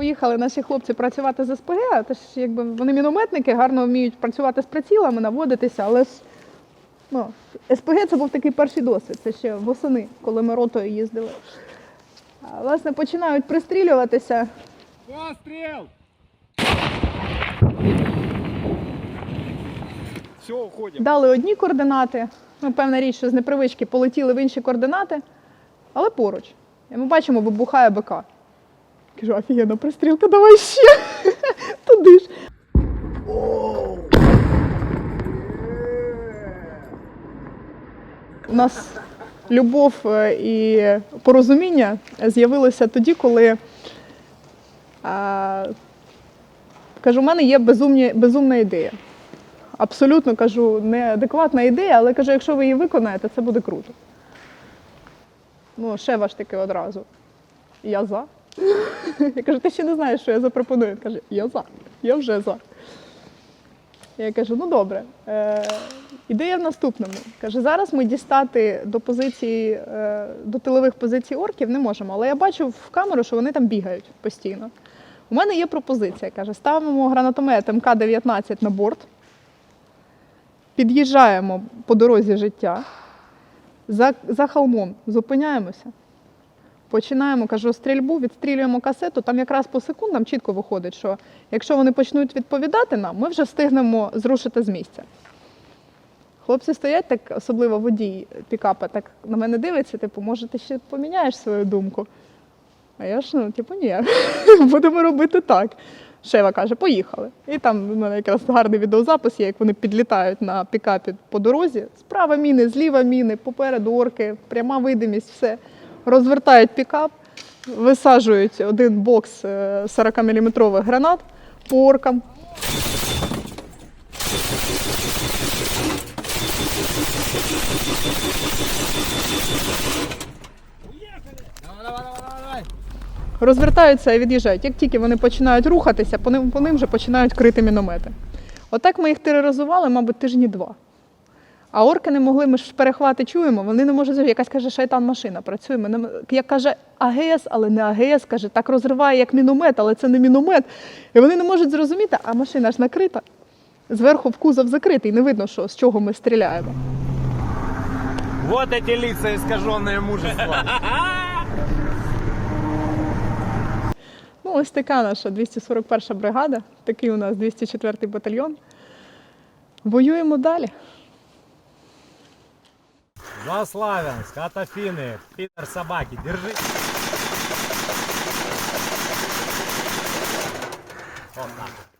Поїхали наші хлопці працювати з СПГ, а то ж якби вони мінометники, гарно вміють працювати з прицілами, наводитися, але ж ну, СПГ це був такий перший досвід. Це ще восени, коли ми ротою їздили. А, власне, починають пристрілюватися. Постріл! Все, уходим. Дали одні координати. Ну, певна річ, що з непривички полетіли в інші координати, але поруч. І ми бачимо, вибухає БК. Кажу, офігенна пристрілка, давай ще. Туди ж. У нас любов е, і порозуміння з'явилося тоді, коли а, кажу, у мене є безумні, безумна ідея. Абсолютно кажу, неадекватна ідея, але кажу, якщо ви її виконаєте, це буде круто. Ну, ще ваш таки одразу. Я за. Я кажу, ти ще не знаєш, що я запропоную. Він каже, я за, я вже за. Я кажу, ну добре. Е, ідея в наступному. Каже, зараз ми дістати до позиції, е, до тилових позицій орків не можемо, але я бачу в камеру, що вони там бігають постійно. У мене є пропозиція. Каже, ставимо гранатомет МК-19 на борт, під'їжджаємо по дорозі життя, за, за холмом зупиняємося, починаємо, кажу, стрільбу, відстрілюємо касету. Там якраз по секундам чітко виходить, що якщо вони почнуть відповідати нам, ми вже встигнемо зрушити з місця. Хлопці стоять так, особливо водій пікапа, так на мене дивиться, типу, може, ти ще поміняєш свою думку. А я ж, ну, типу, ні, будемо робити так. Шева каже, поїхали. І там в мене якраз гарний відеозапис є, як вони підлітають на пікапі по дорозі. Справа міни, зліва міни, попереду орки, пряма видимість, все. Розвертають пікап, висаджують один бокс 40-мм гранат по оркам. Розвертаються і від'їжджають. Як тільки вони починають рухатися, по ним, по ним вже починають крити міномети. Отак ми їх тероризували, мабуть, тижні два. А орки не могли, ми ж перехвати чуємо, вони не можуть. Якась каже, шайтан машина працює. Ми не... Як каже АГС, але не АГС, каже, так розриває як міномет, але це не міномет. І вони не можуть зрозуміти, а машина ж накрита. Зверху в кузов закритий, не видно, що, з чого ми стріляємо. Вот эти лица искаженные мужества. Ну, ось така наша 241 бригада, такий у нас 204 батальйон. Воюємо далі. За Славянск, от Афины, Питер собаки, держи. Вот так.